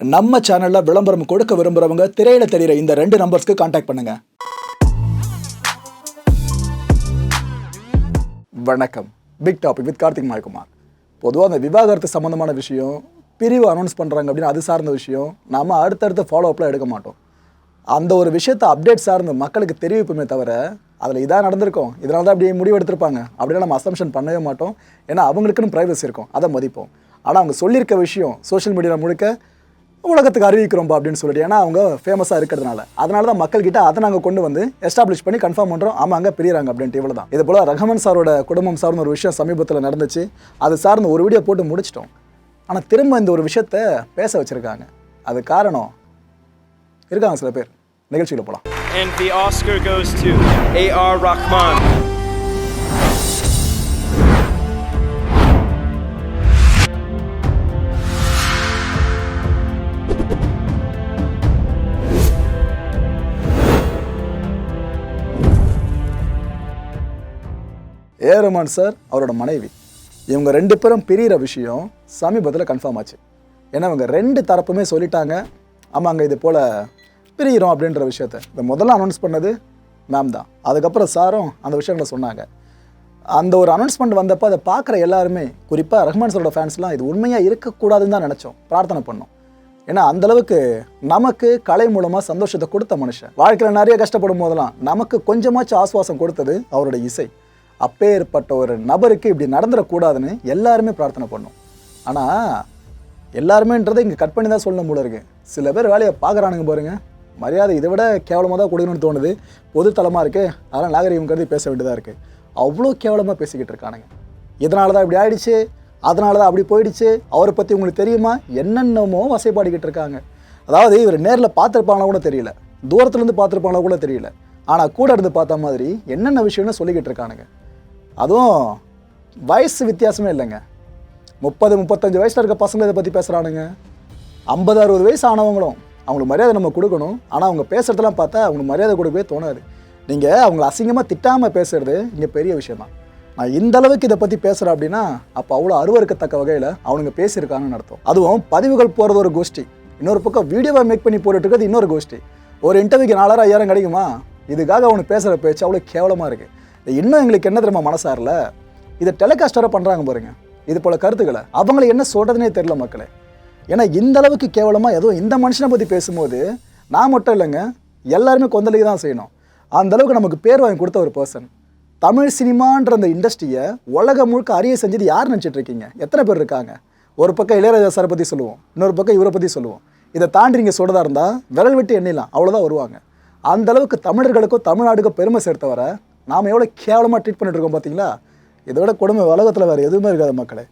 நம்ம சேனலில் விளம்பரம் கொடுக்க விரும்புகிறவங்க திரையில தெரிகிற இந்த ரெண்டு நம்பர்ஸ்க்கு காண்டாக்ட் பண்ணுங்க. வணக்கம். Big topic with Karthik Mayakumar. பொதுவாக அந்த விவாகரத்து சம்மந்தமான விஷயம் பிரிவு அனௌன்ஸ் பண்ணுறாங்க அப்படின்னு அது சார்ந்த விஷயம் நாம அடுத்தடுத்து ஃபாலோ அப்லாம் எடுக்க மாட்டோம். அந்த ஒரு விஷயத்தை அப்டேட் சார்ந்து மக்களுக்கு தெரிவிப்புமே தவிர அதில் இதாக நடந்திருக்கும். இதனால தான் அப்படி முடிவு எடுத்திருப்பாங்க அப்படின்னா நம்ம அசம்ஷன் பண்ணவே மாட்டோம். ஏன்னா அவங்களுக்குன்னு ப்ரைவசி இருக்கும். அதை மதிப்போம். ஆனால் அவங்க சொல்லியிருக்க விஷயம் சோஷியல் மீடியாவில் முழுக்க உலகத்துக்கு அறிவிக்கிறோம்பா அப்படின்னு சொல்லிட்டு. ஏன்னா அவங்க ஃபேமஸாக இருக்கிறதுனால. அதனால தான் மக்கள்கிட்ட அதை நாங்கள் கொண்டு வந்து எஸ்டாப்ளிஷ் பண்ணி கன்ஃபார்ம் பண்ணுறோம் ஆமாங்க பிரியறாங்க அப்படின்ட்டு இவ்வளோ தான் இது போல் ரஹமன் சாரோட குடும்பம் சார்ந்த ஒரு விஷயம் சமீபத்தில் நடந்துச்சு. அது சார்ந்த ஒரு வீடியோ போட்டு முடிச்சிட்டோம். ஆனால் திரும்ப இந்த ஒரு விஷயத்த பேச வச்சுருக்காங்க. அது காரணம் இருக்காங்க சில பேர். நிகழ்ச்சியில் போகலாம் And the Oscar goes to A.R. Rahman. Rahman sir அவரோட மனைவி. இவங்க ரெண்டு பேரும் பிரியிற விஷயம் சமீபத்தில் கன்ஃபார்ம் ஆச்சு. ஏன்னா இவங்க ரெண்டு தரப்புமே சொல்லிட்டாங்க ஆமாங்க இது போல் பிரியிறோம் அப்படின்ற விஷயத்த. இந்த முதல்ல அனௌன்ஸ் பண்ணது மேம் தான். அதுக்கப்புறம் சாரும் அந்த விஷயங்களை சொன்னாங்க. அந்த ஒரு அனௌன்ஸ்மெண்ட் வந்தப்போ அதை பார்க்குற எல்லாருமே குறிப்பாக ரஹ்மான் சாரோட ஃபேன்ஸ்லாம் இது உண்மையாக இருக்கக்கூடாதுன்னு தான் நினச்சோம். பிரார்த்தனை பண்ணோம். ஏன்னா அந்தளவுக்கு நமக்கு கலை மூலமாக சந்தோஷத்தை கொடுத்த மனுஷன். வாழ்க்கையில் நிறைய கஷ்டப்படும் போதெல்லாம் நமக்கு கொஞ்சமாச்சும் ஆசுவாசம் கொடுத்தது அவரோட இசை. அப்பேற்பட்ட ஒரு நபருக்கு இப்படி நடந்துடக்கூடாதுன்னு எல்லாருமே பிரார்த்தனை பண்ணோம். ஆனால் எல்லாருமேன்றதை இங்கே கட் பண்ணி தான் சொல்லணும் போல இருக்கு. சில பேர் வேலையை பார்க்குறானுங்க பாருங்கள் மரியாதை இதை விட கேவலமாக தான் கொடுக்கணும்னு தோணுது. பொது தளமாக இருக்குது அதெல்லாம் நாகரிகம் கருதி பேச வேண்டியதாக இருக்குது அவ்வளோ கேவலமாக பேசிக்கிட்டு இருக்கானுங்க. இதனால தான் இப்படி ஆயிடுச்சு. அதனால தான் அப்படி போயிடுச்சு. அவரை பற்றி உங்களுக்கு தெரியுமா? என்னென்னமோ வசைப்பாடிக்கிட்டு இருக்காங்க. அதாவது இவர் நேரில் பார்த்துருப்பாங்களா கூட தெரியல. தூரத்துலேருந்து பார்த்துருப்பாங்களா கூட தெரியல. ஆனால் கூட இருந்து பார்த்த மாதிரி என்னென்ன விஷயம்னு சொல்லிக்கிட்டு இருக்கானுங்க. அதுவும் வயசு வித்தியாசமே இல்லைங்க. முப்பது முப்பத்தஞ்சு வயசில் இருக்க பசங்களை இதை பற்றி பேசுகிறானுங்க ஐம்பது அறுபது வயசு ஆனவங்களும் அவங்களுக்கு மரியாதை நம்ம கொடுக்கணும். ஆனால் அவங்க பேசுகிறதெல்லாம் பார்த்தா அவங்களுக்கு மரியாதை கொடுக்கவே தோணாது. நீங்கள் அவங்கள அசிங்கமாக திட்டாமல் பேசுகிறது இங்கே பெரிய விஷயம் தான் நான் இந்த அளவுக்கு இதை பற்றி பேசுகிறேன் அப்படின்னா அப்போ அவ்வளோ அருவருக்கத்தக்க வகையில் அவனுங்க பேசியிருக்காங்கன்னு அர்த்தம். அதுவும் பதிவுகள் போகிறது ஒரு கோஷ்டி. இன்னொரு பக்கம் வீடியோவை மேக் பண்ணி போட்டுட்டு இருக்கிறது இன்னொரு கோஷ்டி. ஒரு இன்டர்வியூக்கு நாலாயிரம் ஐயாயிரம் கிடைக்குமா? இதுக்காக அவனுக்கு பேசுகிற பேச்சு அவ்வளோ கேவலமாக இருக்குது இன்னும் எங்களுக்கு என்ன தெரியுமா மனசாரில்? இதை டெலிகாஸ்டராக பண்ணுறாங்க பாருங்க. இது போல கருத்துக்களை. அவங்கள என்ன சொல்கிறதுனே தெரியல மக்களே. ஏன்னா இந்த அளவுக்கு கேவலமாக ஏதோ இந்த மனுஷனை பற்றி பேசும்போது நான் மட்டும் இல்லைங்க எல்லாருமே கொந்தளிக்க தான் செய்யணும். அந்த அளவுக்கு நமக்கு பேர் வாங்கி கொடுத்த ஒரு பர்சன் தமிழ் சினிமான்ற அந்த இண்டஸ்ட்ரியை உலகம் முழுக்க அறிய செஞ்சது யார் நினச்சிட்டு இருக்கீங்க? எத்தனை பேர் இருக்காங்க? ஒரு பக்கம் இளையராஜா சாரை பற்றி சொல்லுவோம். இன்னொரு பக்கம் இவரை பற்றி சொல்லுவோம். இதை தாண்டி நீங்கள் சொல்கிறதா இருந்தால் விரல் விட்டு எண்ணிடலாம். அவ்வளோதான் வருவாங்க. அந்த அளவுக்கு தமிழர்களுக்கும் தமிழ்நாடுக்கும் பெருமை சேர்த்தவரை நாம் எவ்வளோ கேவலமாக ட்ரீட் பண்ணிட்டுருக்கோம் பார்த்தீங்களா இதை விட கொடுமை உலகத்தில் வேறு எதுவுமே இருக்காது மக்களே.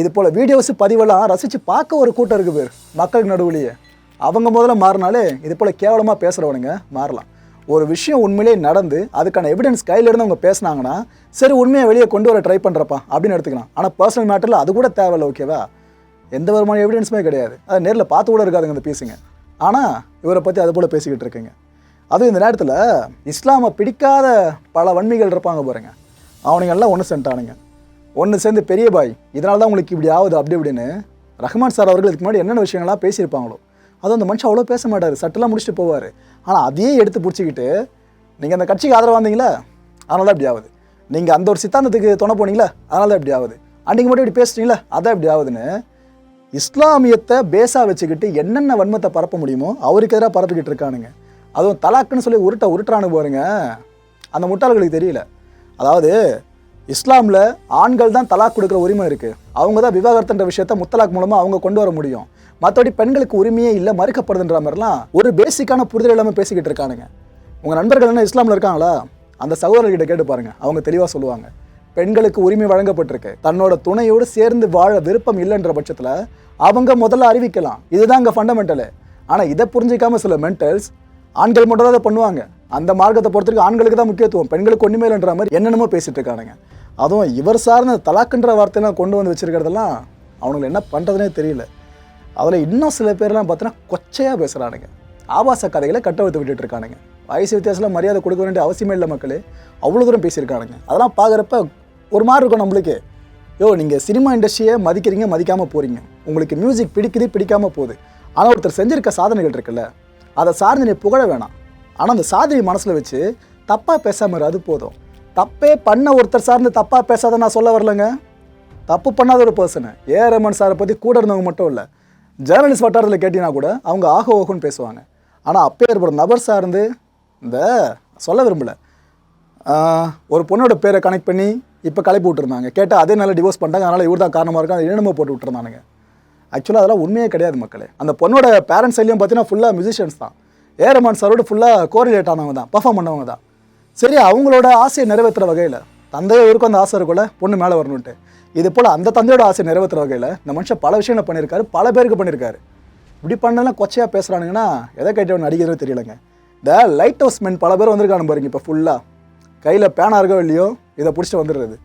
இது போல் வீடியோஸ் பதிவெல்லாம் ரசித்து பார்க்க ஒரு கூட்டம் இருக்குது பேர். மக்களுக்கு நடுவுலையே. அவங்க முதல்ல மாறினாலே இது போல் கேவலமாக பேசுகிறவனுங்க மாறலாம். ஒரு விஷயம் உண்மையிலே நடந்து அதுக்கான எவிடன்ஸ் கையில் இருந்து அவங்க பேசுனாங்கன்னா சரி உண்மையை வெளியே கொண்டு வர ட்ரை பண்ணுறப்பா அப்படின்னு எடுத்துக்கலாம். ஆனால் பர்சனல் மேட்டரில் அது கூட தேவையில்லை ஓகேவா எந்த விதமான எவிடன்ஸுமே கிடையாது. அதை நேரில் பார்த்து கூட இருக்காதுங்க அந்த பேசுங்க ஆனால் இவரை பற்றி அது போல் பேசிக்கிட்டு இருக்கீங்க. அதுவும் இந்த நேரத்தில் இஸ்லாமை பிடிக்காத பல வன்மிகள் இருப்பாங்க பாருங்க. அவனுங்கெல்லாம் ஒன்று சென்ட்டானுங்க ஒன்று சேர்ந்து பெரிய பாய் இதனால தான் உங்களுக்கு இப்படி ஆகுது அப்படி இப்படின்னு ரஹ்மான் சார் அவர்கள் இதுக்கு முன்னாடி என்னென்ன விஷயங்கள்லாம் பேசியிருப்பாங்களோ அதுவும் அந்த மனுஷன் அவ்வளோ பேச மாட்டார். சட்டெல்லாம் முடிச்சுட்டு போவார். ஆனால் அதையே எடுத்து பிடிச்சிக்கிட்டு நீங்கள் அந்த கட்சிக்கு ஆதரவாக இருந்தீங்களா? அதனால தான் இப்படி ஆகுது. நீங்கள் அந்த ஒரு சித்தாந்தத்துக்கு துணை போனீங்களா? அதனால தான் இப்படி ஆகுது. அன்றைக்கு மட்டும் இப்படி பேசுறீங்களா? அதான் இப்படி ஆகுதுன்னு இஸ்லாமியத்தை பேஸாக வச்சுக்கிட்டு என்னென்ன வன்மத்தை பரப்ப முடியுமோ அவருக்கு எதிராக பரப்பிக்கிட்டு இருக்கானுங்க. அதுவும் தலாக்குன்னு சொல்லி உருட்ட உருட்டுறானு பாருங்க. அந்த முட்டாள்களுக்கு தெரியல. அதாவது இஸ்லாமில் ஆண்கள் தான் தலாக் கொடுக்குற உரிமை இருக்குது அவங்க தான் விவாகரத்துன்ற விஷயத்த முத்தலாக் மூலமாக அவங்க கொண்டு வர முடியும். மற்றபடி பெண்களுக்கு உரிமையே இல்லை மறுக்கப்படுதுன்ற மாதிரிலாம் ஒரு பேசிக்கான புரிதல் இல்லாமல் பேசிக்கிட்டு இருக்கானுங்க. உங்கள் நண்பர்கள் என்ன இஸ்லாமில் இருக்காங்களா? அந்த சகோதரர்கிட்ட கேட்டு பாருங்கள் அவங்க தெளிவாக சொல்லுவாங்க. பெண்களுக்கு உரிமை வழங்கப்பட்டிருக்கு. தன்னோட துணையோடு சேர்ந்து வாழ விருப்பம் இல்லைன்ற பட்சத்தில் அவங்க முதல்ல அறிவிக்கலாம். இதுதான் அங்கே ஃபண்டமெண்டலு ஆனால் இதை புரிஞ்சிக்காமல் சில மென்டல்ஸ் ஆண்கள் மட்டும் தான் அதை பண்ணுவாங்க. அந்த மார்க்கத்தை பொறுத்தவரைக்கும் ஆண்களுக்கு தான் முக்கியத்துவம். பெண்களுக்கு ஒன்றுமே இல்லைன்ற மாதிரி என்னென்னமோ பேசிட்டு இருக்கானுங்க. அதுவும் இவர் சார்ந்த தலாக்குன்ற வார்த்தையெல்லாம் கொண்டு வந்து வச்சுருக்கிறதெல்லாம் அவனுங்களுக்கு என்ன பண்ணுறதுனே தெரியல. அதில் இன்னும் சில பேர்லாம் பார்த்தீங்கன்னா கொச்சையாக பேசுகிறானுங்க ஆபாச கதைகளை கட்டவிழ்த்து விட்டுட்டு இருக்கானுங்க. வயசு வித்தியாசத்தில் மரியாதை கொடுக்க வேண்டிய அவசியமே இல்லை மக்களே. அவ்வளோ தூரம் பேசியிருக்கானுங்க. அதெல்லாம் பார்க்குறப்ப ஒரு மாதிரி இருக்கும் நம்மளுக்கு. யோ நீங்கள் சினிமா இண்டஸ்ட்ரியை மதிக்கிறீங்க மதிக்காமல் போகிறீங்க உங்களுக்கு மியூசிக் பிடிக்குது பிடிக்காமல் போகுது. ஆனால் ஒருத்தர் செஞ்சிருக்க சாதனைகள் இருக்குல்ல? அதை சார்ந்து நீ புகழ வேணாம். ஆனால் அந்த சாதனை மனசில் வச்சு தப்பாக பேசாமல் இரு, அது போதும். தப்பே பண்ண ஒருத்தர் சார்ந்து தப்பாக பேசாத நான் சொல்ல வரலங்க. தப்பு பண்ணாத ஒரு பர்சனு ஏ. ரமன் சாரை பற்றி கூட இருந்தவங்க மட்டும் இல்லை. ஜேர்னலிஸ்ட் வட்டாரத்தில் கேட்டிங்கன்னா கூட அவங்க ஆக ஓகோன்னு பேசுவாங்க. ஆனால் அப்போ ஏற்படும் நபர் சார்ந்து இந்த சொல்ல விரும்பலை. ஒரு பொண்ணோட பேரை கனெக்ட் பண்ணி இப்போ கலைப்பு விட்டுருந்தாங்க கேட்டால் அதே நல்லா டிவோர்ஸ் பண்ணிட்டாங்க. அதனால் இவர் தான் காரணமாக இருக்கும் அதை போட்டு விட்டுருந்தானுங்க. ஆக்சுவலாக அதெல்லாம் உண்மையே கிடையாது மக்களே. அந்த பொண்ணோட பேரண்ட்ஸ் எல்லாம் பார்த்தீங்கன்னா ஃபுல்லாக மியூசிஷியன்ஸ் தான். ஏ ரமான் சாரோட ஃபுல்லாக கோரிலேட் ஆனவங்க தான் பர்ஃபார்ம் பண்ணவங்க தான். சரி அவங்களோட ஆசையை நிறைவேற்றுற வகையில் தந்தையை இருக்கும் அந்த ஆசை இருக்குள்ள பொண்ணு மேலே வரணுன்ட்டு இது போல் அந்த தந்தையோட ஆசையை நிறைவேற்றுற வகையில் இந்த மனுஷன் பல விஷயங்களை பண்ணியிருக்காரு பல பேருக்கு பண்ணியிருக்காரு. இப்படி பண்ணலாம் கொச்சையாக பேசுகிறானுங்கன்னா எதை கேட்டவன் நடிக்கிறதோ தெரியலங்க. இந்த லைட் ஹவுஸ் மென் பல பேர் வந்திருக்கானு பாருங்க இப்போ ஃபுல்லாக கையில் பேனா இருக்கோ இல்லையோ இதை பிடிச்சிட்டு வந்துடுறது.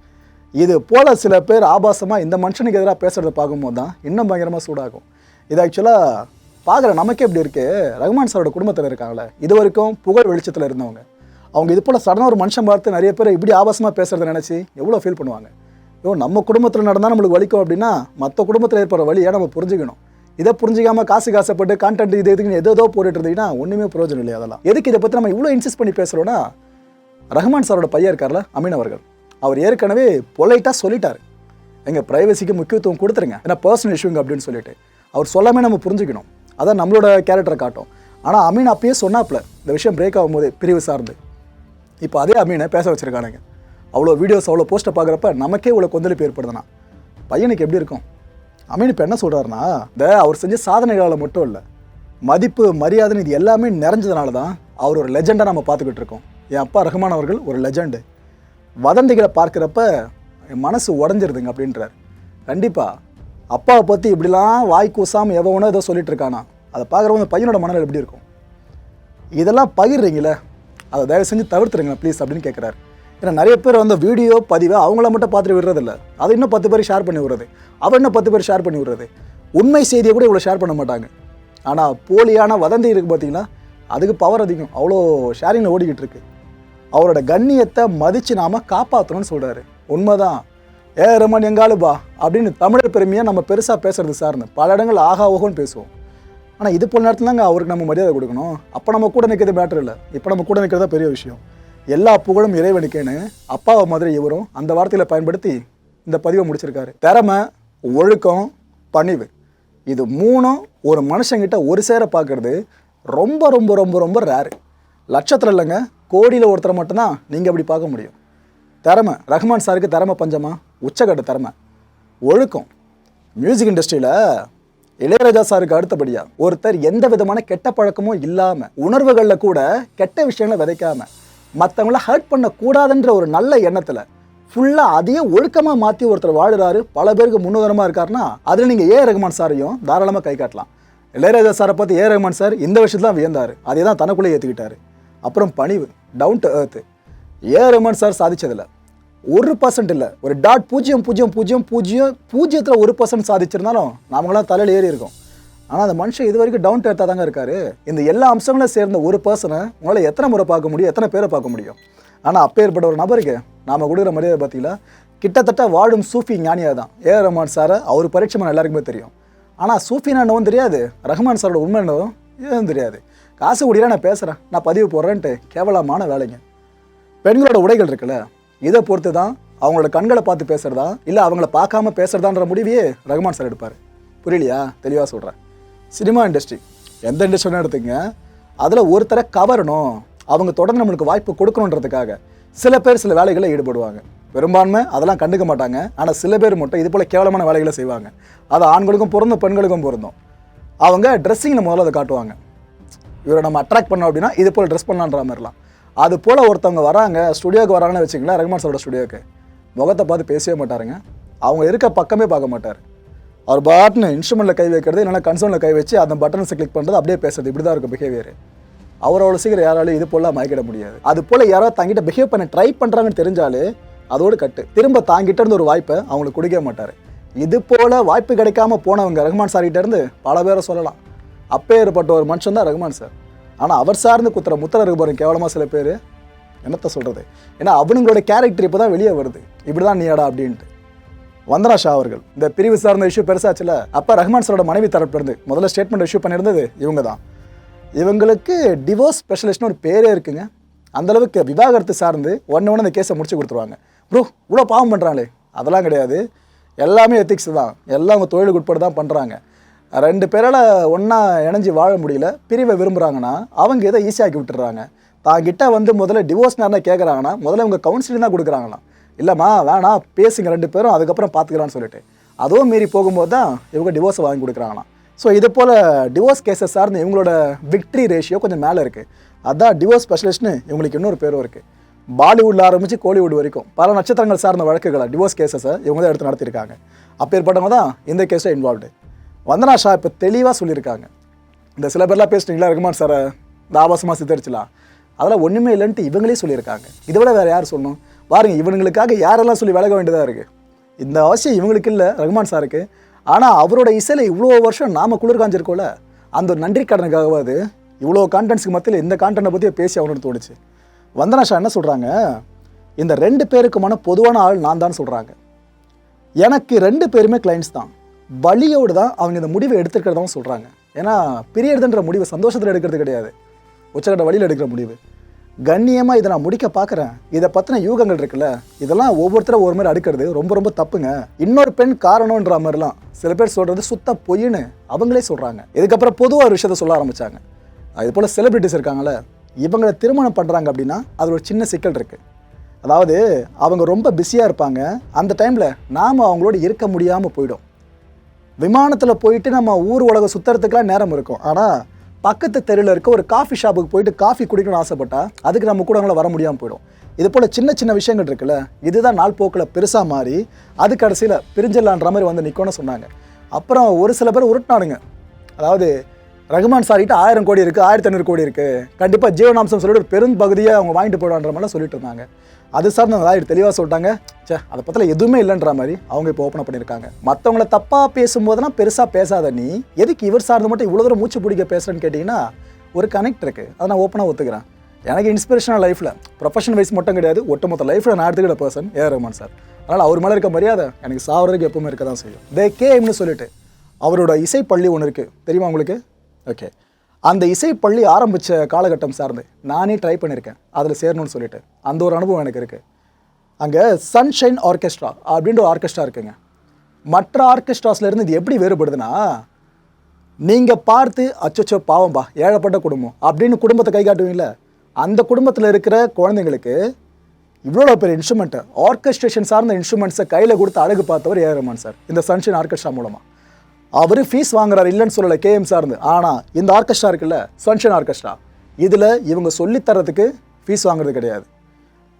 இது போல் சில பேர் ஆபாசமாக இந்த மனுஷனுக்கு எதிராக பேசுகிறத பார்க்கும்போது தான் இன்னும் பயங்கரமாக சூடாகும். இது ஆக்சுவலாக பார்க்குற நமக்கே இப்படி இருக்குது ரகுமான் சாரோட குடும்பத்தில் இருக்காங்களே இது வரைக்கும் புகழ் வெளிச்சத்தில் இருந்தவங்க. அவங்க இது போல் சடனாக ஒரு மனுஷன் பார்த்து நிறைய பேர் இப்படி ஆபாசமாக பேசுகிறத நினச்சி எவ்வளோ ஃபீல் பண்ணுவாங்க? ஐயோ நம்ம குடும்பத்தில் நடந்தால் நம்மளுக்கு வலிக்கும் அப்படின்னா மற்ற குடும்பத்தில் ஏற்படுற வழியை நம்ம புரிஞ்சுக்கணும். இதை புரிஞ்சிக்காமல் காசு காசப்பட்டு கான்டென்ட் இது எதுக்கு ஏதோ போட்டுட்டு இருந்தீங்கன்னா ஒன்றுமே பிரயோஜனம் இல்லையா அதெல்லாம்? எதுக்கு இதை பற்றி நம்ம இவ்வளோ இன்சிஸ்ட் பண்ணி பேசுகிறோன்னா ரஹ்மான் சாரோட பையன் இருக்கார்ல அமீன் அவர்கள். அவர் ஏற்கனவே பொலைட்டாக சொல்லிட்டார். எங்கள் ப்ரைவசிக்கு முக்கியத்துவம் கொடுத்துருங்க. ஏன்னா பர்சனல் இஷ்யூங்க அப்படின்னு சொல்லிட்டு. அவர் சொல்லாமே நம்ம புரிஞ்சுக்கணும். அதான் நம்மளோட கேரக்டரை காட்டும். ஆனால் அமீன் அப்பயே சொன்னாப்ல இந்த விஷயம் பிரேக் ஆகும்போது பிரிவு சார்ந்து. இப்போ அதே அமீனை பேச வச்சுருக்கானுங்க. அவ்வளோ வீடியோஸ் அவ்வளோ போஸ்ட்டை பார்க்குறப்ப நமக்கே இவ்வளோ கொந்தளிப்பு ஏற்படுதுண்ணா. பையனுக்கு எப்படி இருக்கும்? அமீன் இப்போ என்ன சொல்கிறாருன்னா இந்த அவர் செஞ்ச சாதனைகளால் மட்டும் இல்லை மதிப்பு மரியாதைன்னு இது எல்லாமே நிறைஞ்சதுனால தான் அவர் ஒரு லெஜெண்டாக நம்ம பார்த்துக்கிட்டு இருக்கோம். என் அப்பா ரஹ்மான் அவர்கள் ஒரு லெஜெண்டு வதந்திகளை பார்க்குறப்ப என் மனசு உடஞ்சிருதுங்க அப்படின்றார். கண்டிப்பாக அப்பாவை பற்றி இப்படிலாம் வாய் கூசாமல் எவனோ ஏதோ சொல்லிட்டு இருக்கானா. அதை பார்க்குறவங்க அந்த பையனோட மனநிலை எப்படி இருக்கும்? இதெல்லாம் பகிர்றீங்களே? அதை தயவு செஞ்சு தவிர்த்துருங்க ப்ளீஸ் அப்படின்னு கேட்குறாரு. ஏன்னா நிறைய பேர் வந்து வீடியோ பதிவை அவங்கள மட்டும் பார்த்துட்டு விடுறதில்ல. அதை இன்னும் பத்து பேர் ஷேர் பண்ணி விடுறது. அவள் இன்னும் பத்து பேர் ஷேர் பண்ணி விடுறது. உண்மை செய்தியை கூட இவ்வளோ ஷேர் பண்ண மாட்டாங்க. ஆனால் போலியான வதந்தி இருக்குது பார்த்தீங்கன்னா அதுக்கு பவர் அதிகம். அவ்வளோ ஷேரிங்கில் ஓடிக்கிட்டு இருக்குது அவரோட கண்ணியத்தை மதித்து நாம காப்பாற்றணும்னு சொல்கிறாரு உண்மைதான். ஏ ரமன் எங்காலுபா அப்படின்னு தமிழர் பெருமையாக நம்ம பெருசாக பேசுறது சார்னு பல இடங்கள் ஆகா ஓகோன்னு பேசுவோம். ஆனால் இது போல நேரத்தில் தாங்க அவருக்கு நம்ம மரியாதை கொடுக்கணும். அப்போ நம்ம கூட நிற்கிறது மேட்டர் இல்லை. இப்போ நம்ம கூட நிற்கிறதா பெரிய விஷயம். எல்லா புகழும் இறைவனுக்கேன்னு அப்பாவை மாதிரி இவரும் அந்த வார்த்தையில் பயன்படுத்தி இந்த பதிவை முடிச்சிருக்காரு. திறமை ஒழுக்கம் பணிவு. இது மூணும் ஒரு மனுஷங்கிட்ட ஒரு சேர பார்க்குறது ரொம்ப ரொம்ப ரொம்ப ரொம்ப ரேரு லட்சத்தில் இல்லைங்க கோடியில் ஒருத்தரை மட்டும்தான் நீங்கள் அப்படி பார்க்க முடியும். திறமை ரஹ்மான் சாருக்கு திறமை பஞ்சமா? உச்சக்கட்ட திறமை. ஒழுக்கம். மியூசிக் இண்டஸ்ட்ரியில் இளையராஜா சாருக்கு அடுத்தபடியாக ஒருத்தர் எந்த விதமான கெட்ட பழக்கமும் இல்லாமல் உணர்வுகளில் கூட கெட்ட விஷயங்களை விதைக்காம மற்றவங்கள ஹர்ட் பண்ணக்கூடாதுன்ற ஒரு நல்ல எண்ணத்தில் ஃபுல்லாக அதையே ஒழுக்கமாக மாற்றி ஒருத்தர் வாழுறாரு. பல பேருக்கு முன்னுதாரணமாக இருக்காருன்னா அதில் நீங்கள் ஏ. ரகுமான் சாரையும் தாராளமாக கை காட்டலாம். இளையராஜா சாரை பார்த்து ஏ. ரகுமான் சார் இந்த விஷயத்துல தான் வியந்தார். அதே தான் தனக்குள்ளே ஏற்றுக்கிட்டாரு அப்புறம் பணிவு down to earth A Rahman sir சாதிச்சதில்ல? ஒரு பர்சன்ட் இல்லை. ஒரு டாட் பூஜ்ஜியம் பூஜ்ஜியம் பூஜ்ஜியம் பூஜ்ஜியம் பூஜ்ஜியத்தில் ஒரு பர்சன்ட் சாதிச்சிருந்தாலும் நாமங்களாம் தலையில் ஏறி இருக்கோம். ஆனால் அந்த மனுஷன் இது வரைக்கும் டவுன் டு எர்த்தாக தாங்க இருக்கார். இந்த எல்லா அம்சங்களும் சேர்ந்த ஒரு பர்சனை உங்களால் எத்தனை முறை பார்க்க முடியும் எத்தனை பேரை பார்க்க முடியும்? ஆனால் அப்பேற்பட்ட ஒரு நபருக்கு நாம் கொடுக்குற மரியாதை பார்த்தீங்களா கிட்டத்தட்ட வாழும் சூஃபி ஞானியா தான் ஏ ரஹ்மான் சாரை அவர் பரீட்சை எல்லாருக்குமே தெரியும். ஆனால் சூஃபினா என்னவும் தெரியாது ரஹ்மான் சாரோட உண்மை என்னவும் எதுவும் தெரியாது. காசு குடியா நான் பேசுகிறேன் நான் பதிவு போடுறேன்ட்டு கேவலமான வேலைங்க. பெண்களோட உடைகள் இருக்குல்ல இதை பொறுத்து தான் அவங்களோட கண்களை பார்த்து பேசுகிறதா இல்லை அவங்கள பார்க்காம பேசுகிறதான்ற முடிவையே ரகுமான் சார் எடுப்பார். புரியலையா? தெளிவாக சொல்கிறேன் சினிமா இண்டஸ்ட்ரி எந்த இண்டஸ்ட்ரினா எடுத்துங்க. அதில் ஒருத்தரை கவரணும். அவங்க தொடர்ந்து நம்மளுக்கு வாய்ப்பு கொடுக்கணுன்றதுக்காக சில பேர் சில வேலைகளில் ஈடுபடுவாங்க. பெரும்பான்மை அதெல்லாம் கண்டுக்க மாட்டாங்க. ஆனால் சில பேர் மட்டும் இது போல் கேவலமான வேலைகளை செய்வாங்க. அது ஆண்களுக்கும் பொருந்தும் பெண்களுக்கும் பொருந்தும். அவங்க ட்ரெஸ்ஸிங்கில் முதல்ல அதை காட்டுவாங்க. இவரை நம்ம அட்ராக்ட் பண்ணோம் அப்படின்னா இது போல் ட்ரெஸ் பண்ணலான்ற மாதிரிலாம். அது போல் ஒருத்தவங்க வராங்க ஸ்டுடியோக்கு வராங்கன்னு வச்சுங்களேன் ரகுமான் சாரோட ஸ்டுடியோக்கு முகத்தை பார்த்து பேசவே மாட்டாருங்க. அவங்க இருக்க பக்கமே பார்க்க மாட்டார். அவர் பாட்னு இன்ஸ்ட்ருமெண்ட்டில் கை வைக்கிறது இல்லைன்னா கன்சோனில் கை வச்சு அந்த பட்டன்ஸை கிளிக் பண்ணுறது அப்படியே பேசுறது. இப்படி தான் இருக்கும் பிஹேவியர் அவர் அவ்வளோ சீக்கிரம் யாராலும் இது போல மயக்கிட முடியாது. அது போல் யாராவது தங்கிட்ட பிஹேவ் பண்ண ட்ரை பண்ணுறாங்கன்னு தெரிஞ்சாலே அதோடு கட்டு. திரும்ப தாங்கிட்டேருந்து ஒரு வாய்ப்பை அவங்களுக்கு கொடுக்கவே மாட்டார். இது போல் வாய்ப்பு கிடைக்காம போனவங்க ரகுமான் சார்கிட்டேருந்து பல பேரை சொல்லலாம். அப்பேற்பட்ட ஒரு மனுஷன் தான் ரகுமான் சார். ஆனால் அவர் சார்ந்து குத்துற முத்திர இருக்கு பாருங்க கேவலமாக சில பேர் என்னத்த சொல்கிறது ஏன்னா அவனுங்களோட கேரக்டர் இப்போ தான் வெளியே வருது. இப்படி தான் நீடா அப்படின்ட்டு. வந்தனா ஷா அவர்கள் இந்த பிரிவு சார்ந்த இஷ்யூ பெருசாச்சுல அப்போ ரஹ்மான் சாரோட மனைவி தரப்பிலிருந்து முதல்ல ஸ்டேட்மெண்ட் இஷ்யூ பண்ணியிருந்தது இவங்க தான் இவங்களுக்கு டிவோர்ஸ் ஸ்பெஷலிஸ்ட்னு ஒரு பேரே இருக்குங்க. அந்தளவுக்கு விவாகரத்து சார்ந்து ஒன்று ஒன்று அந்த கேஸை முடிச்சு கொடுத்துருவாங்க. ப்ரோ இவ்வளோ பாவம் பண்ணுறாங்களே அதெல்லாம் கிடையாது. எல்லாமே எத்திக்ஸ் தான். எல்லாம் அவங்க தொழிலுக்கு உட்பட்டு தான் பண்ணுறாங்க ரெண்டு பேரால் ஒன்றா இணைஞ்சு வாழ முடியல. பிரிவை விரும்புகிறாங்கன்னா அவங்க இதை ஈஸியாக்கி விட்டுறாங்க தாங்கிட்ட வந்து முதல்ல டிவோர்ஸ் நேரம் கேட்குறாங்கன்னா முதல்ல இவங்க கவுன்சிலிங் தான் கொடுக்குறாங்களாம். இல்லைம்மா வேணாம் பேசுங்க ரெண்டு பேரும் அதுக்கப்புறம் பார்த்துக்கலான்னு சொல்லிட்டு. அதுவும் மீறி போகும்போது தான் இவங்க டிவோர்ஸை வாங்கி கொடுக்குறாங்களாம். ஸோ இது போல் டிவோர்ஸ் கேஸஸ் சார்ந்து இவங்களோட விக்ட்ரி ரேஷியோ கொஞ்சம் மேலே இருக்குது அதான் டிவோர்ஸ் ஸ்பெஷலிஸ்ட்னு இவங்களுக்கு இன்னொரு பேரும் இருக்குது பாலிவுட்ல ஆரம்பித்து கோலிவுட் வரைக்கும் பல நட்சத்திரங்கள் சார்ந்த வழக்குகளை டிவோர்ஸ் கேசஸை இவங்க தான் எடுத்து நடத்தியிருக்காங்க. அப்பேற்பட்டவங்க தான் இந்த கேஸில் இன்வால்வ்டு வந்தனா ஷா இப்போ தெளிவாக சொல்லியிருக்காங்க. இந்த சில பேர்லாம் பேசுனீங்களா ரகுமான் சாரை? இந்த ஆபாசமாக சித்தரிச்சலாம் அதெல்லாம் ஒன்றுமே இல்லைன்ட்டு இவங்களே சொல்லியிருக்காங்க. இதை விட வேறு யார் சொல்லணும்? பாருங்கள் இவங்களுக்காக யாரெல்லாம் சொல்லி விலக வேண்டியதாக இருக்குது இந்த அவசியம் இவங்களுக்கு இல்லை ரகுமான் சாருக்கு. ஆனால் அவரோட இசையில் இவ்வளோ வருஷம் நாம் குளிர் காஞ்சிருக்கோம்ல அந்த ஒரு நன்றி கடனுக்காகவாது இவ்வளோ கான்டென்ட்ஸ்க்கு மத்தியில் இந்த கான்டென்ட்டை பற்றி பேசி அவனோட தோணுச்சு. வந்தனா ஷா என்ன சொல்கிறாங்க இந்த ரெண்டு பேருக்குமான பொதுவான ஆள் நான் தான் சொல்கிறாங்க எனக்கு ரெண்டு பேருமே கிளைண்ட்ஸ் தான். வலியோடு தான் அவங்க இந்த முடிவை எடுத்துருக்கிறதாவும் சொல்கிறாங்க ஏன்னா பிரியறதுன்ற முடிவு சந்தோஷத்தில் எடுக்கிறது கிடையாது. உச்சக்கட்ட வழியில் எடுக்கிற முடிவு. கண்ணியமாக இதை நான் முடிக்க பார்க்குறேன். இதை பற்றின யூகங்கள் இருக்குல்ல இதெல்லாம் ஒவ்வொருத்தரும் ஒரு மாதிரி அடுக்கிறது ரொம்ப ரொம்ப தப்புங்க. இன்னொரு பெண் காரணம்ன்ற மாதிரிலாம் சில பேர் சொல்கிறது சுத்த பொய்ன்னு அவங்களே சொல்கிறாங்க இதுக்கப்புறம் பொதுவாக ஒரு விஷயத்த சொல்ல ஆரம்பித்தாங்க இது போல் செலிப்ரிட்டிஸ் இருக்காங்கல்ல இவங்களை திருமணம் பண்ணுறாங்க அப்படின்னா அது ஒரு சின்ன சிக்கல் இருக்குது அதாவது அவங்க ரொம்ப பிஸியாக இருப்பாங்க. அந்த டைமில் நாம் அவங்களோட இருக்க முடியாமல் போயிடும். விமானத்தில் போயிட்டு நம்ம ஊர் உலகம் சுற்றுறதுக்குலாம் நேரம் இருக்கும். ஆனால் பக்கத்து தெருவில் இருக்க ஒரு காஃபி ஷாப்புக்கு போயிட்டு காஃபி குடிக்கணும்னு ஆசைப்பட்டா அதுக்கு நம்ம கூட அவங்கள வர முடியாமல் போயிடும். இது போல் சின்ன சின்ன விஷயங்கள் இருக்குல்ல இதுதான் நாள் போக்கில் பெருசாக மாறி அது கடைசியில் பிரிஞ்சிடலான்ற மாதிரி வந்து நிற்கும்னு சொன்னாங்க. அப்புறம் ஒரு சில பேர் உருட்டினானுங்க. அதாவது ரகுமான் சார்கிட்ட ஆயிரம் கோடி இருக்குது ஆயிரத்தி ஐநூறு கோடி இருக்குது கண்டிப்பாக ஜீவனாம்சம் சொல்லிட்டு ஒரு பெரும் பகுதியை அவங்க வாங்கிட்டு போயிடுவான்ற மாதிரிலாம் சொல்லிட்டு இருந்தாங்க. அது சார் நான் ஆயிரம் தெளிவாக சொல்லிட்டாங்க. சே அதை பற்றில எதுவுமே இல்லைன்ற மாதிரி அவங்க இப்போ ஓப்பன் பண்ணியிருக்காங்க. மற்றவங்கள தப்பாக பேசும்போதெல்லாம் பெருசாக பேசாத நீ எதுக்கு இவர் சார்ந்து மட்டும் இவ்வளோ தூரம் மூச்சு பிடிக்க பேசுகிறேன்னு கேட்டிங்கன்னா ஒரு கனெக்ட் இருக்குது அதை நான் ஓப்பனாக ஒத்துக்கிறேன். எனக்கு இன்ஸ்பிரேஷனாக லைஃப்பில் ப்ரொஃபஷன் வைஸ் மட்டும் கிடையாது ஒட்டுமொத்த லைஃப்பில் நான் எடுத்துக்கிட்ட பர்சன் ஏ ரஹ்மான் சார். அதனால் அவர் மேலே இருக்க மரியாதை எனக்கு சாவறதுக்கு எப்பவுமே இருக்க தான் செய்யும். தே கேம்னு சொல்லிட்டு அவரோட இசைப்பள்ளி ஒன்று இருக்குது தெரியுமா உங்களுக்கு? ஓகே அந்த இசைப்பள்ளி ஆரம்பித்த காலகட்டம் சார்ந்து நானே ட்ரை பண்ணியிருக்கேன் அதில் சேரணும்னு சொல்லிட்டு. அந்த ஒரு அனுபவம் எனக்கு இருக்குது அங்கே சன்ஷைன் ஆர்கெஸ்ட்ரா அப்படின்ற ஒரு ஆர்கெஸ்ட்ரா இருக்குங்க. மற்ற ஆர்கெஸ்ட்ராஸ்லேருந்து இது எப்படி வேறுபடுதுன்னா நீங்கள் பார்த்து அச்சோச்சோ பாவம்பா ஏழப்பட்ட குடும்பம் அப்படின்னு குடும்பத்தை கை காட்டுவீங்களே அந்த குடும்பத்தில் இருக்கிற குழந்தைங்களுக்கு இவ்வளோ பெரிய இன்ஸ்ட்ருமெண்ட்டு ஆர்கெஸ்ட்ரேஷன் சார்ந்த இன்ஸ்ட்ருமெண்ட்ஸை கையில் கொடுத்து அழகு பார்த்தவர் ஏ ரஹ்மான் சார் இந்த சன்ஷைன் ஆர்கெஸ்ட்ரா மூலமாக அவர் ஃபீஸ் வாங்குறாரு இல்லைன்னு சொல்லலை கேஎம் சார்ந்து ஆனால் இந்த ஆர்கெஸ்ட்ரா இருக்குல்ல சன்ஷன் ஆர்கெஸ்ட்ரா இதில் இவங்க சொல்லித்தரதுக்கு ஃபீஸ் வாங்குறது கிடையாது.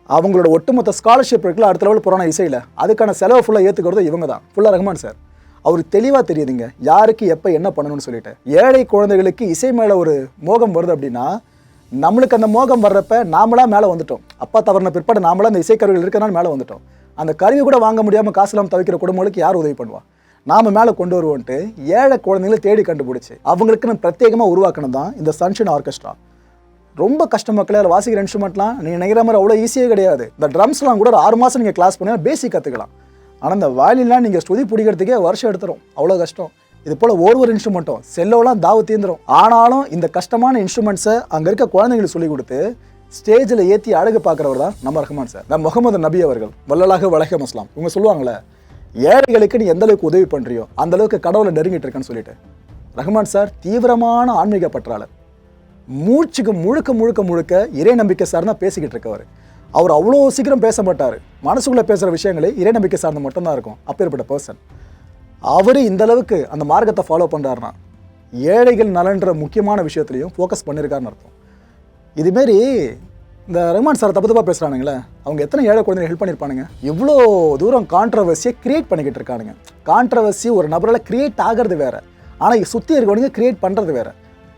அவங்களோட ஒட்டுமொத்த ஸ்காலர்ஷிப் இருக்குல்ல அடுத்த லெவல் புராண இசையில். அதுக்கான செலவு ஃபுல்லாக ஏற்றுக்கிறது இவங்க தான். ஃபுல்லாக ரஹ்மான் சார் அவருக்கு தெளிவாக தெரியுதுங்க யாருக்கு எப்போ என்ன பண்ணணும்னு சொல்லிட்டு. ஏழை குழந்தைகளுக்கு இசை மேலே ஒரு மோகம் வருது அப்படின்னா நம்மளுக்கு அந்த மோகம் வர்றப்ப நாமளா மேலே வந்துட்டோம். அப்பா தவறின பிற்பாடு நாமளாக அந்த இசைக்கருவிகள் இருக்கிறனால மேலே வந்துட்டோம். அந்த கருவி கூட வாங்க முடியாமல் காசு இல்லாமல் தவிக்கிற குடும்பங்களுக்கு யார் உதவி பண்ணுவா? நாம மேலே கொண்டு வருவோன்ட்டு ஏழை குழந்தைங்களை தேடி கண்டுபிடிச்சி அவங்களுக்குன்னு பிரத்யேகமாக உருவாக்கணும் தான் இந்த சன்ஷன் ஆர்கெஸ்ட்ரா ரொம்ப கஷ்டம் மக்களே அதில் வாசிக்கிற இன்ஸ்ட்ருமெண்ட்லாம் நீங்கள் நினைக்கிற மாதிரி அவ்வளோ ஈஸியே கிடையாது. இந்த ட்ரம்ஸ்லாம் கூட ஒரு ஆறு மாதம் நீங்கள் கிளாஸ் பண்ணி பேசிக் கற்றுக்கலாம் ஆனால் இந்த வாலிலாம் நீங்கள் ஸ்துதி பிடிக்கிறதுக்கே வருஷம் எடுத்துரும். அவ்வளோ கஷ்டம். இது போல் ஒரு ஒரு இன்ஸ்ட்ருமெண்ட்டும் செல்லோலாம் தாவு தீந்துரும். ஆனாலும் இந்த கஷ்டமான இன்ஸ்ட்ருமெண்ட்ஸை அங்கே இருக்க குழந்தைங்களுக்கு சொல்லிக் கொடுத்து ஸ்டேஜில் ஏற்றி அழகு பார்க்குறவர் தான் நம்ம ரஹ்மான் சார். நம்ம முகமது நபி அவர்கள் வல்லலாக வழக்கம் அஸ்லாம் இவங்க சொல்லுவாங்களே ஏழைகளுக்கு நீ எந்த அளவுக்கு உதவி பண்ணுறியோ அந்த அளவுக்கு கடவுளை நெருங்கிட்டு இருக்கேன்னு சொல்லிட்டு. ரஹ்மான் சார் தீவிரமான ஆன்மீக பற்றாளர். மூச்சுக்கு முழுக்க முழுக்க முழுக்க இறை நம்பிக்கை சார்ந்தா பேசிக்கிட்டு இருக்கவர். அவர் அவ்வளோ சீக்கிரம் பேச மாட்டார். மனசுக்குள்ளே பேசுகிற விஷயங்களே இறை நம்பிக்கை சார்ந்த மட்டும்தான் இருக்கும். அப்பேற்பட்ட பர்சன் அவர் இந்த அளவுக்கு அந்த மார்க்கத்தை ஃபாலோ பண்ணுறாருனா ஏழைகள் நலன்ற முக்கியமான விஷயத்துலையும் ஃபோக்கஸ் பண்ணியிருக்காருன்னு அர்த்தம். இதுமாரி இந்த ரஹ்மான் சார் தப்பு தப்பாக பேசுகிறானுங்களே அவங்க எத்தனை ஏழை குழந்தைங்க ஹெல்ப் பண்ணியிருப்பானுங்க? இவ்வளோ தூரம் கான்ட்ரவர்சியை கிரியேட் பண்ணிக்கிட்டு இருக்கானுங்க. கான்ட்ரவர்சி ஒரு நபரால் கிரியேட் ஆகிறது வேறு. ஆனால் சுற்றி இருக்கவனுங்க கிரியேட் பண்ணுறது வேறு.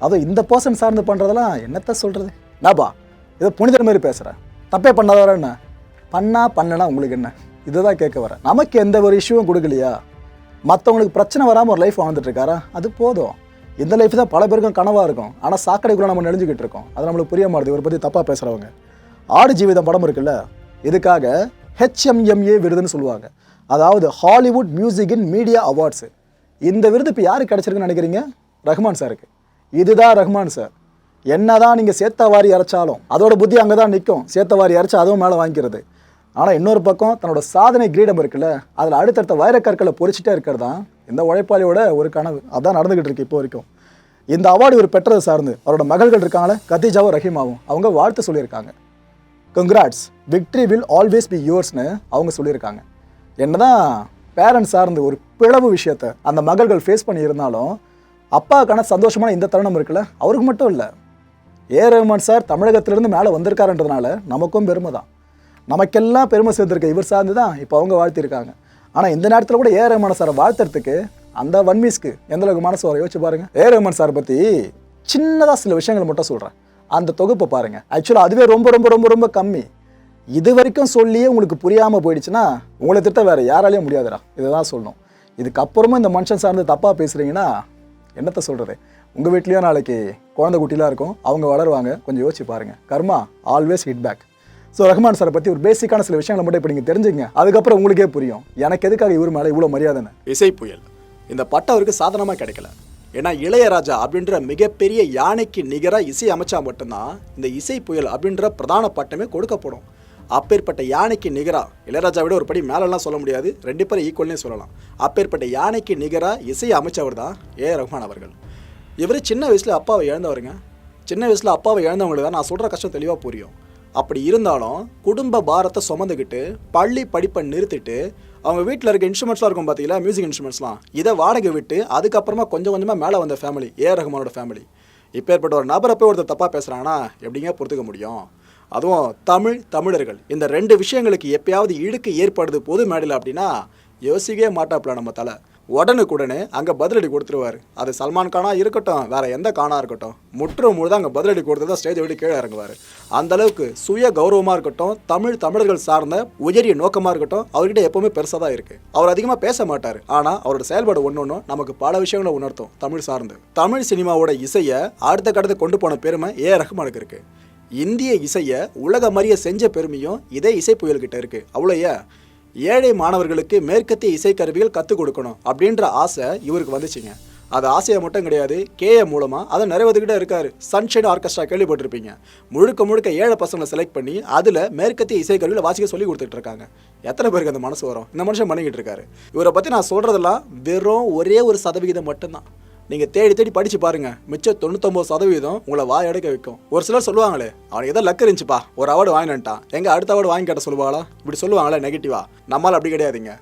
அதுவும் இந்த பர்சன் சார்ந்து பண்ணுறதெல்லாம் என்னத்த சொல்கிறது நாபா இதை புனிதர் மாதிரி பேசுகிறேன் தப்பே பண்ணாதவர என்ன? பண்ணா பண்ணனா உங்களுக்கு என்ன? இதுதான் கேட்க வரேன் நமக்கு எந்த ஒரு இஷ்யூவும் கொடுக்கலையா? மற்றவங்களுக்கு பிரச்சனை வராமல் ஒரு லைஃப் வாழ்ந்துட்டு இருக்காரா? அது போதும். இந்த லைஃப் தான் பல பேருக்கும் கனவாக இருக்கும். ஆனால் சாக்கடைக்குள்ளே நம்ம நெளிஞ்சுக்கிட்டு இருக்கோம். அது நம்மளுக்கு புரிய மாட்டுது. இவரை பற்றி தப்பாக பேசுகிறவங்க ஆடு ஜீவிதம் படம் இருக்குல்ல? இதுக்காக ஹெச்எம்எம்ஏ விருதுன்னு சொல்லுவாங்க. அதாவது Hollywood music in media awards இந்த விருது இப்போ யாருக்கு கிடச்சிருக்குன்னு நினைக்கிறீங்க? ரஹ்மான் சாருக்கு. இதுதான் ரஹ்மான் சார். என்னதான் நீங்கள் சேத்த வாரி இறைச்சாலும் அதோட புத்தி அங்கே தான் நிற்கும் சேத்த வாரி அதுவும் மேலே வாங்கிக்கிறது. ஆனால் இன்னொரு பக்கம் தன்னோட சாதனை கிரீடம் இருக்குல்ல? அதில் அடுத்தடுத்த வைரக்கற்களை பொறிச்சிட்டே இருக்கிறது தான் இந்த உழைப்பாளியோட ஒரு கனவு. அதான் நடந்துகிட்டு இருக்கு இப்போ வரைக்கும். இந்த அவார்டு இவர் பெற்றதை சார்ந்து அவரோட மகள்கள் இருக்காங்களே கத்திஜாவும் ரஹீமாவும் அவங்க வாழ்த்து சொல்லியிருக்காங்க. Congrats victory will always be யுவர்ஸ்னு அவங்க சொல்லியிருக்காங்க. என்னதான் பேரண்ட்ஸ் சார்ந்து ஒரு பிளவு விஷயத்த அந்த மகள்கள் ஃபேஸ் பண்ணி இருந்தாலும் அப்பாவுக்கான சந்தோஷமான இந்த தருணம் இருக்குல்ல அவருக்கு மட்டும் இல்லை. ஏ. ரஹ்மான் சார் தமிழகத்திலிருந்து மேலே வந்திருக்காருன்றதுனால நமக்கும் பெருமை தான் நமக்கெல்லாம் பெருமை சேர்த்துருக்க இவர் சார்ந்து தான் இப்போ அவங்க வாழ்த்திருக்காங்க ஆனால் இந்த நேரத்தில் கூட ஏ ரஹ்மான் சாரை வாழ்த்துறதுக்கு அந்த வன்மீஸ்க்கு எந்த அளவுக்கு மனசு வர யோசிச்சு பாருங்க. ஏ ரஹ்மான் சார் பற்றி சின்னதாக சில விஷயங்கள் மட்டும் சொல்கிறேன் அந்த தொகுப்பை பாருங்க. ஆக்சுவலாக அதுவே ரொம்ப ரொம்ப ரொம்ப ரொம்ப கம்மி. இது வரைக்கும் சொல்லியே உங்களுக்கு புரியாமல் போயிடுச்சுன்னா உங்களை திட்ட வேறு யாராலையும் முடியாதுடா. இதை தான் சொல்லணும். இதுக்கப்புறமா இந்த மனுஷன் சார்ந்து தப்பாக பேசுகிறீங்கன்னா என்னத்தை சொல்கிறது உங்கள் வீட்லேயும் நாளைக்கு குழந்தை குட்டிலாம் இருக்கும். அவங்க வளருவாங்க. கொஞ்சம் யோசிச்சு பாருங்கள் karma always hit back so Rahman சாரை பற்றி ஒரு பேசிக்கான சில விஷயங்களை மட்டும் இப்போ நீங்கள் தெரிஞ்சுங்க அதுக்கப்புறம் உங்களுக்கே புரியும். எனக்கு எதுக்காக இவர் மேலே இவ்வளோ மரியாதைன்னு இசை புயல். இந்த பட்டம் அவருக்கு சாதனமாக கிடைக்கல. ஏன்னா இளையராஜா அப்படின்ற மிகப்பெரிய யானைக்கு நிகராக இசை அமைச்சா மட்டும்தான் இந்த இசை புயல் அப்படின்ற பிரதான பட்டமே கொடுக்கப்படும். அப்பேற்பட்ட யானைக்கு நிகராக இளையராஜா விட ஒரு படி மேலெல்லாம் சொல்ல முடியாது. ரெண்டு பேரும் ஈக்குவல்னே சொல்லலாம். அப்பேற்பட்ட யானைக்கு நிகராக இசையை அமைச்சவர் தான் ஏ. ரஹ்மான் அவர்கள். இவர் சின்ன வயசில் அப்பாவை இழந்தவருங்க. சின்ன வயசில் அப்பாவை இழந்தவங்களுக்கு தான் நான் சொல்கிற கஷ்டம் தெளிவாக புரியும். அப்படி இருந்தாலும் குடும்ப பாரத்தை சுமந்துக்கிட்டு பள்ளி படிப்பை நிறுத்திட்டு அவங்க வீட்டில் இருக்க இன்ஸ்ட்ருமெண்ட்ஸ்லாம் இருக்கும் பார்த்தீங்களா மியூசிக் இன்ஸ்ட்ருமெண்ட்ஸ்லாம் இதை வாடகை விட்டு அதுக்கப்புறமா கொஞ்சம் கொஞ்சமாக மேலே வந்த ஃபேமிலி ஏ ரஹ்மானோட ஃபேமிலி இப்போ ஏற்பட்ட ஒரு நபரை போய் ஒருத்தர் தப்பாக பேசுகிறாங்கன்னா எப்படிங்க பொறுத்துக்க முடியும்? அதுவும் தமிழ் தமிழர்கள். இந்த ரெண்டு விஷயங்களுக்கு எப்பயாவது இழுக்கு ஏற்படுது பொது மேடையில் அப்படின்னா யோசிக்கவே மாட்டாப்புல நம்ம தலை. உடனுக்குடனே அங்கே பதிலடி கொடுத்துருவார். அது சல்மான் கானா இருக்கட்டும் வேறு எந்த கானா இருக்கட்டும் முற்றும் முழுதாக அங்கே பதிலடி கொடுத்து தான் ஸ்டேஜை விட்டு கீழே இறங்குவார். அந்தளவுக்கு சுய கௌரவமாக இருக்கட்டும் தமிழ் தமிழர்கள் சார்ந்த உயரிய நோக்கமாக இருக்கட்டும் அவர்கிட்ட எப்போவுமே பெருசாக தான் இருக்குது அவர் அதிகமாக பேச மாட்டார். ஆனால் அவரோட செயல்பாடு ஒன்று ஒன்றும் நமக்கு பல விஷயங்களை உணர்த்தும் தமிழ் சார்ந்து. தமிழ் சினிமாவோட இசையை அடுத்த கடத்தை கொண்டு போன பெருமை ஏ. ரஹ்மானுக்கு இருக்கு. இந்திய இசையை உலக மாதிரியே செஞ்ச பெருமையும் இதே இசை புயல்கிட்ட இருக்குது அவ்வளோ ஏன்? ஏழை மாணவர்களுக்கு மேற்கத்திய இசைக்கருவிகள் கற்றுக் கொடுக்கணும் அப்படின்ற ஆசை இவருக்கு வந்துச்சுங்க. அது ஆசையை மட்டும் கிடையாது கேஏ மூலமாக அதை நிறைவேற்றிக்கிட்டே இருக்கார். சன்ஷைன் ஆர்கெஸ்ட்ரா கேள்விப்பட்டிருப்பீங்க. முழுக்க முழுக்க ஏழை பசங்களை செலக்ட் பண்ணி அதில் மேற்கத்திய இசைக்கருவியில் வாசிக்க சொல்லி கொடுத்துட்டு இருக்காங்க. எத்தனை பேருக்கு அந்த மனசு வரும்? இந்த மனுஷன் பண்ணிக்கிட்டு இருக்காரு. இவரை பற்றி நான் சொல்கிறதெல்லாம் வெறும் ஒரே ஒரு சதவிகிதம் மட்டும்தான். நீங்கள் தேடி தேடி படிச்சு பாருங்க. மிச்சம் தொண்ணூத்தொம்பது சதவீதம் உங்களை வாய் அடைக்க வைக்கும். ஒரு சிலர் சொல்லுவாங்களே அவனுக்கு ஏதோ லக் இருந்துச்சுப்பா ஒரு அவார்டு வாங்கினட்டான் எங்க அடுத்த அவார்டு வாங்கி கேட்ட சொல்லுவாங்களா இப்படி சொல்லுவாங்களே நெகட்டிவா நம்மளால் அப்படி கிடையாதுங்க.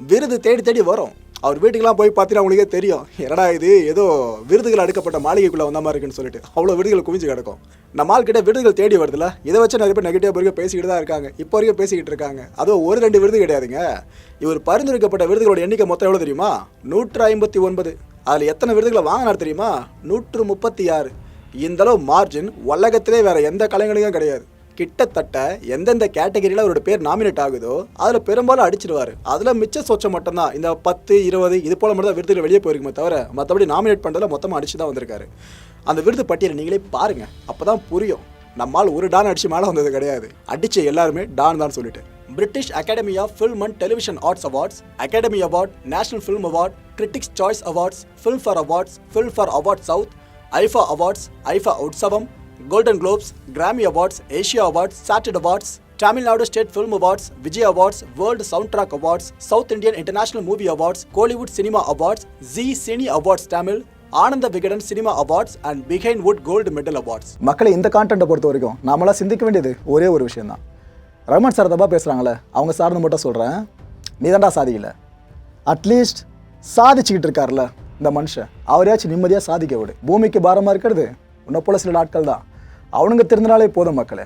விருது தேடி தேடி வரும். அவர் வீட்டுக்கெல்லாம் போய் பார்த்தீங்கன்னா உங்களுக்கே தெரியும். என்னடா இது? ஏதோ விருதுகள் அடுக்கப்பட்ட மாளிகைக்குள்ளே வந்த மாதிரி இருக்குன்னு சொல்லிட்டு. அவ்வளோ விருதுகள் குவிஞ்சு கிடக்கும். நம்ம ஆள்கிட்ட விருதுகள் தேடி வருதுல இதை வச்சு நிறைய பேர் நெகட்டிவ் வரைக்கும் பேசிக்கிட்டு தான் இருக்காங்க. இப்போ வரைக்கும் பேசிக்கிட்டு இருக்காங்க. அதுவும் ஒரு ரெண்டு விருது கிடையாதுங்க. இவர் பரிந்துரைக்கப்பட்ட விருதுகளோட எண்ணிக்கை மொத்தம் எவ்வளோ தெரியுமா? நூற்றி ஐம்பத்தி ஒன்பது. அதில் எத்தனை விருதுகளை வாங்கினார் தெரியுமா? நூற்று முப்பத்தி ஆறு இந்தளவு மார்ஜின் உலகத்திலே வேறு எந்த கலைஞனுக்கும் கிடையாது. கிட்டத்தட்ட எந்தெந்த கேட்டகரியில் அவரோட பேர் நாமினேட் ஆகுதோ அதில் பெரும்பாலும் அடிச்சிடுவார். அதில் மிச்ச சொச்சம் மட்டும்தான். இந்த பத்து இருபது இது போல் மட்டும் தான் விருதுகள் வெளியே போயிருக்குமே தவிர மற்றபடி நாமினேட் பண்ணுறதுல மொத்தமாக அடிச்சு தான் வந்திருக்காரு. அந்த விருது பட்டியலை நீங்களே பாருங்கள் அப்போ தான் புரியும். நம்மால் ஒரு டான் அடிச்சு மேலே வந்தது கிடையாது. அடித்த எல்லாருமே டான் தான் சொல்லிட்டு. British academy of film and television arts awards academy award national film award critics choice awards filmfare awards filmfare award south IIFA awards IIFA Utsavam golden globes Grammy awards Asia awards chartered awards Tamil Nadu state film awards Vijay awards world sound track awards south Indian international movie awards Kollywood cinema awards Zee cine awards Tamil Ananda Vikatan cinema awards and behindwoods gold medal awards மக்களை இந்த கான்டென்ட்டை பொறுத்த வரைக்கும் நாமெல்லாம் சிந்திக்க வேண்டியது ஒரே ஒரு விஷயம் தான் ரஹ்மான் சார் தப்பா பேசுகிறாங்களே அவங்க சார்ந்து மட்டும் சொல்கிறேன் நீ தான்டா சாதிக்கல அட்லீஸ்ட் சாதிச்சுக்கிட்டு இருக்கார்ல இந்த மனுஷன். அவரையாச்சும் நிம்மதியாக சாதிக்க விடு. பூமிக்கு பாரமாக இருக்கிறது உன்னை போல சில ஆட்கள் தான். அவனுங்க தெரிஞ்சனாலே போதும் மக்களே.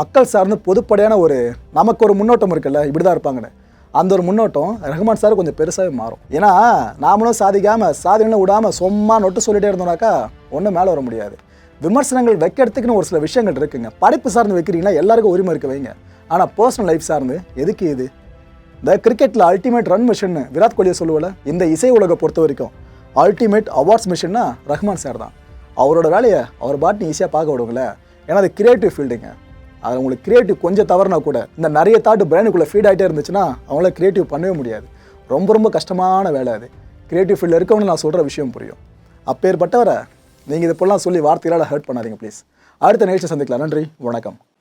மக்கள் சார்ந்து பொதுப்படையான ஒரு நமக்கு ஒரு முன்னோட்டம் இருக்குல்ல இப்படி தான் இருப்பாங்கன்னு. அந்த ஒரு முன்னோட்டம் ரஹ்மான் சார் கொஞ்சம் பெருசாகவே மாறும். ஏன்னா நாமளும் சாதிக்காமல் சாதிகளும் விடாமல் சும்மா நொட்டு சொல்லிகிட்டே இருந்தோம்னாக்கா ஒன்றும் மேலே வர முடியாது. விமர்சனங்கள் வைக்கிறதுக்குன்னு ஒரு சில விஷயங்கள் இருக்குங்க. படைப்பு சார்ந்து வைக்கிறீங்கன்னா எல்லாருக்கும் உரிமை இருக்க வைங்க. ஆனால் பர்சனல் லைஃப் சார்ந்து எதுக்கு இது? இந்த கிரிக்கெட்டில் அல்டிமேட் ரன் மிஷின் விராட் கோலியை சொல்லுவல இந்த இசை உலகை பொறுத்த வரைக்கும் அல்டிமேட் அவார்ட்ஸ் மிஷின்னா ரஹ்மான் சார் தான். அவரோட வேலையை அவர் பாட்டு ஈஸியாக பார்க்க விடுங்கள. ஏன்னா அது கிரியேட்டிவ் ஃபீல்டுங்க அது உங்களுக்கு கிரியேட்டிவ் கொஞ்சம் தவறுனா கூட இந்த நிறைய தாட்டு பிரெயினுக்குள்ளே ஃபீட் ஆகிட்டே இருந்துச்சுன்னா அவங்களால கிரியேட்டிவ் பண்ணவே முடியாது. ரொம்ப ரொம்ப கஷ்டமான வேலை அது. கிரியேட்டிவ் ஃபீல்டில் இருக்கவங்க நான் சொல்கிற விஷயம் புரியும். அப்பேற்பட்டவரை நீங்கள் இதை போலாம் சொல்லி வார்த்தைகளால் ஹர்ட் பண்ணாதீங்க ப்ளீஸ் அடுத்த நிகழ்ச்சி சந்திக்கலாம். நன்றி வணக்கம்.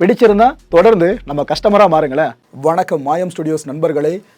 பிடிச்சிருந்தா தொடர்ந்து நம்ம கஸ்டமராக மாறுங்களேன். வணக்கம் மாயம் ஸ்டுடியோஸ் நண்பர்களே.